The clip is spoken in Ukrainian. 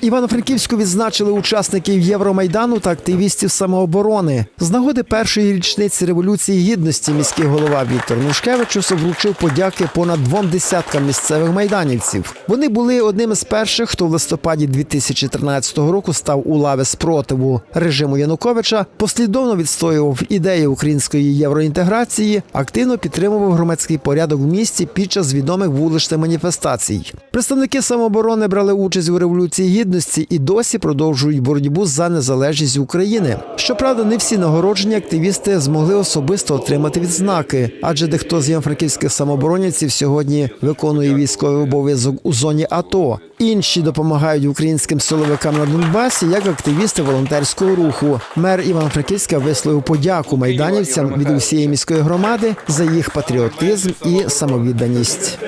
Івано-Франківську відзначили учасників Євромайдану та активістів самооборони. З нагоди першої річниці революції гідності міський голова Віктор Нушкевичус вручив подяки понад двом десяткам місцевих майданівців. Вони були одним з перших, хто в листопаді 2013 року став у лави спротиву режиму Януковича, послідовно відстоював ідеї української євроінтеграції, активно підтримував громадський порядок в місті під час відомих вуличних маніфестацій. Представники самооборони брали участь у революції гідності і досі продовжують боротьбу за незалежність України. Щоправда, не всі нагороджені активісти змогли особисто отримати відзнаки, адже дехто з євфранківських самооборонівців сьогодні виконує військовий обов'язок у зоні АТО. Інші допомагають українським силовикам на Донбасі як активісти волонтерського руху. Мер Івано-Франківська висловив подяку майданівцям від усієї міської громади за їх патріотизм і самовідданість.